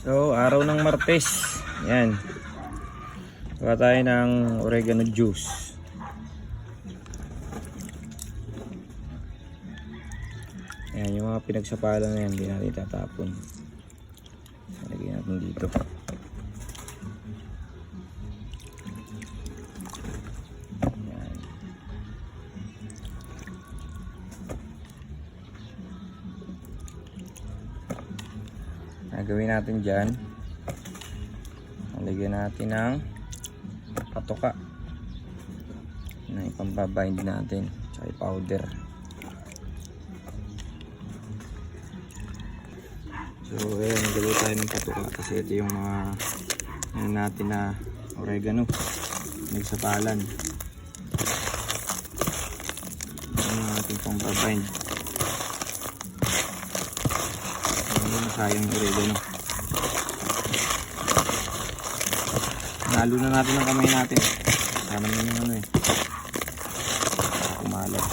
So, araw ng Martes. Yan. Gawa tayo ng oregano juice. Yan, yung mga pinagsapalan na yan, hindi natin tatapon. Lagyan natin dito. Nagawin natin dyan. Lagyan natin ng patoka. Na ipambabind natin. Tsaka powder. So, ayan, nagalo tayo ng patoka kasi ito yung mga ano natin na oregano. Nagsapalan. Ito yung ating pambabind. Na sayang oregano. Nalo na natin ang kamay natin. Sana mo yung ano eh. Kumalat.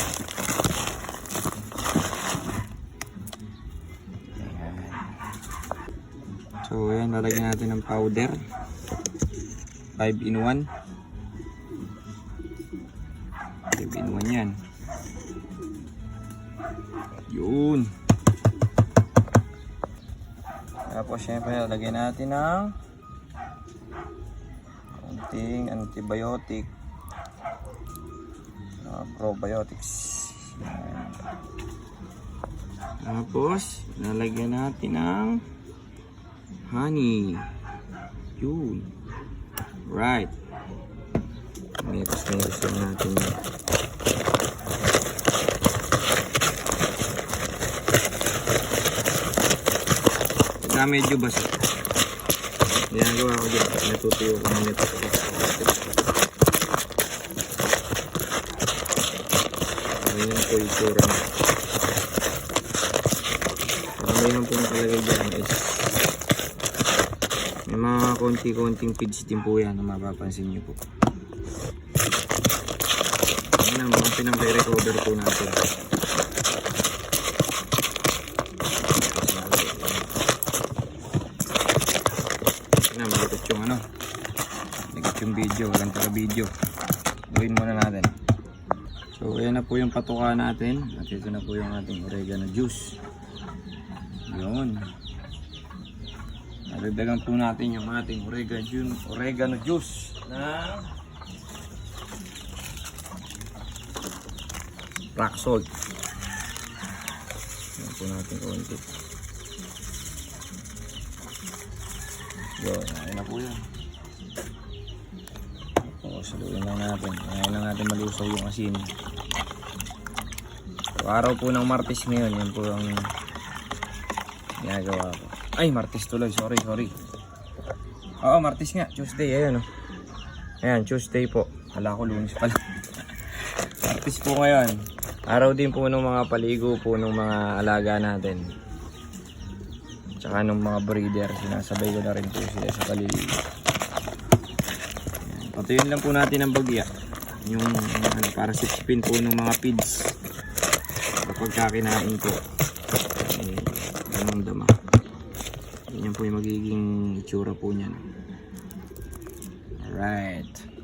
So ayan, lalagyan natin ng powder. 5 in 1. 5 in 1 yan. Yun. Tapos syempre lalagyan natin ng konting antibiotic uh, probiotics. Tapos lalagyan natin ng honey. Yun. Right. Mix-mix natin yan. Pagka medyo basa. Ginagawa ko dyan. Natutuyo ko muna ito. Ayan po yung niya. Ang mayroon po nakalagay dyan is may mga konti-konting feeds din po yan na mapapansin nyo po. Ayan ang mga pinang-recover po natin. na malikot yung video walang taga video gawin muna natin. So ayan na po yung patuka natin. At ito na po yung ating oregano juice. Yun. Nadagdagan po natin yung ating oregano, ju- oregano juice na black salt. Yan po natin konti. Yun, ayun na po yun. O, saluin lang natin. Ayaw lang natin malusaw yung asin. So, araw po ng Martes ngayon, yun po ang ginagawa ko. Ay, Martes tuloy. Sorry, sorry. Oo, Martes nga. Tuesday, ayun o. Ayan, Tuesday po. Wala ko, lunes pala. Martes po ngayon. Araw din po ng mga paligo po ng mga alaga natin. Tsaka nung mga breeder, sinasabay ko na rin po sila sa paliligo. Ayan. Patuyin lang po natin ang bagya. Yung ano, para sipsipin po ng mga pids. Kapag kakinain po. Eh, ganun dama. Ganyan po yung magiging itsura po niyan. Alright.